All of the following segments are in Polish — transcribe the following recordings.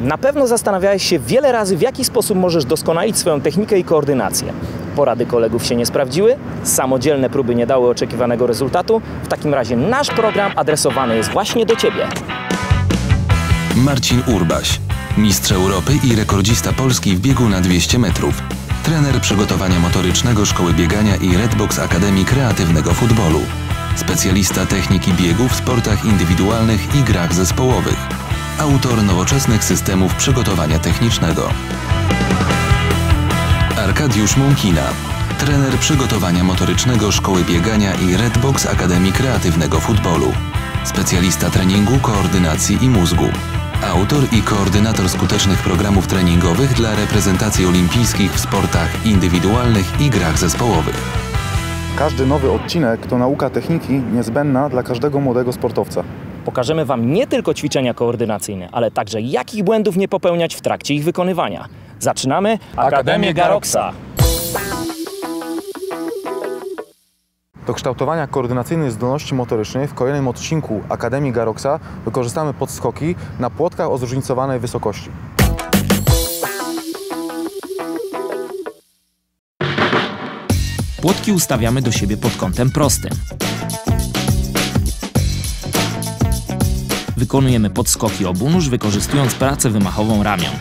Na pewno zastanawiałeś się wiele razy, w jaki sposób możesz doskonalić swoją technikę i koordynację. Porady kolegów się nie sprawdziły, samodzielne próby nie dały oczekiwanego rezultatu. W takim razie nasz program adresowany jest właśnie do Ciebie. Marcin Urbaś, mistrz Europy i rekordzista Polski w biegu na 200 metrów. Trener przygotowania motorycznego Szkoły Biegania i Redbox Akademii Kreatywnego Futbolu. Specjalista techniki biegu w sportach indywidualnych i grach zespołowych. Autor nowoczesnych systemów przygotowania technicznego. Arkadiusz Mąkina, trener przygotowania motorycznego Szkoły Biegania i Redbox Akademii Kreatywnego Futbolu. Specjalista treningu, koordynacji i mózgu. Autor i koordynator skutecznych programów treningowych dla reprezentacji olimpijskich w sportach indywidualnych i grach zespołowych. Każdy nowy odcinek to nauka techniki niezbędna dla każdego młodego sportowca. Pokażemy Wam nie tylko ćwiczenia koordynacyjne, ale także jakich błędów nie popełniać w trakcie ich wykonywania. Zaczynamy Akademię Garoksa. Do kształtowania koordynacyjnej zdolności motorycznej w kolejnym odcinku Akademii Garoksa wykorzystamy podskoki na płotkach o zróżnicowanej wysokości. Płotki ustawiamy do siebie pod kątem prostym. Wykonujemy podskoki obu nóż wykorzystując pracę wymachową ramion.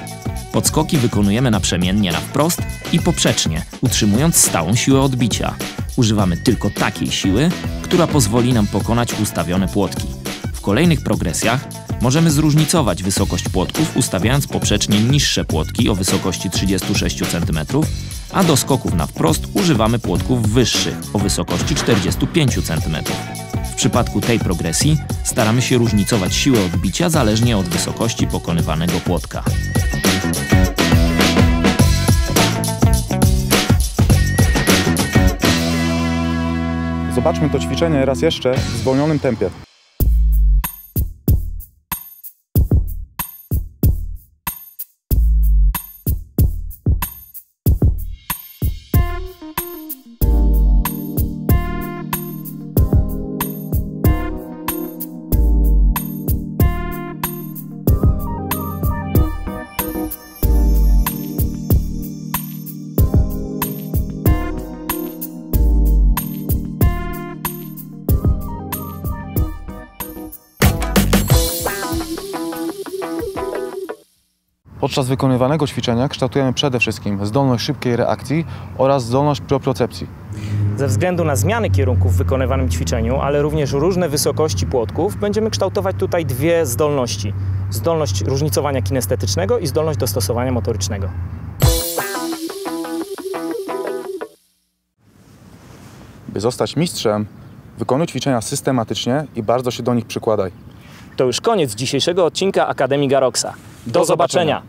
Podskoki wykonujemy naprzemiennie na wprost i poprzecznie, utrzymując stałą siłę odbicia. Używamy tylko takiej siły, która pozwoli nam pokonać ustawione płotki. W kolejnych progresjach możemy zróżnicować wysokość płotków, ustawiając poprzecznie niższe płotki o wysokości 36 cm, a do skoków na wprost używamy płotków wyższych o wysokości 45 cm. Przypadku tej progresji staramy się różnicować siłę odbicia zależnie od wysokości pokonywanego płotka. Zobaczmy to ćwiczenie raz jeszcze w zwolnionym tempie. Podczas wykonywanego ćwiczenia kształtujemy przede wszystkim zdolność szybkiej reakcji oraz zdolność propriocepcji. Ze względu na zmiany kierunków w wykonywanym ćwiczeniu, ale również różne wysokości płotków, będziemy kształtować tutaj dwie zdolności. Zdolność różnicowania kinestetycznego i zdolność dostosowania motorycznego. By zostać mistrzem, wykonuj ćwiczenia systematycznie i bardzo się do nich przykładaj. To już koniec dzisiejszego odcinka Akademii Garoksa. Do, zobaczenia.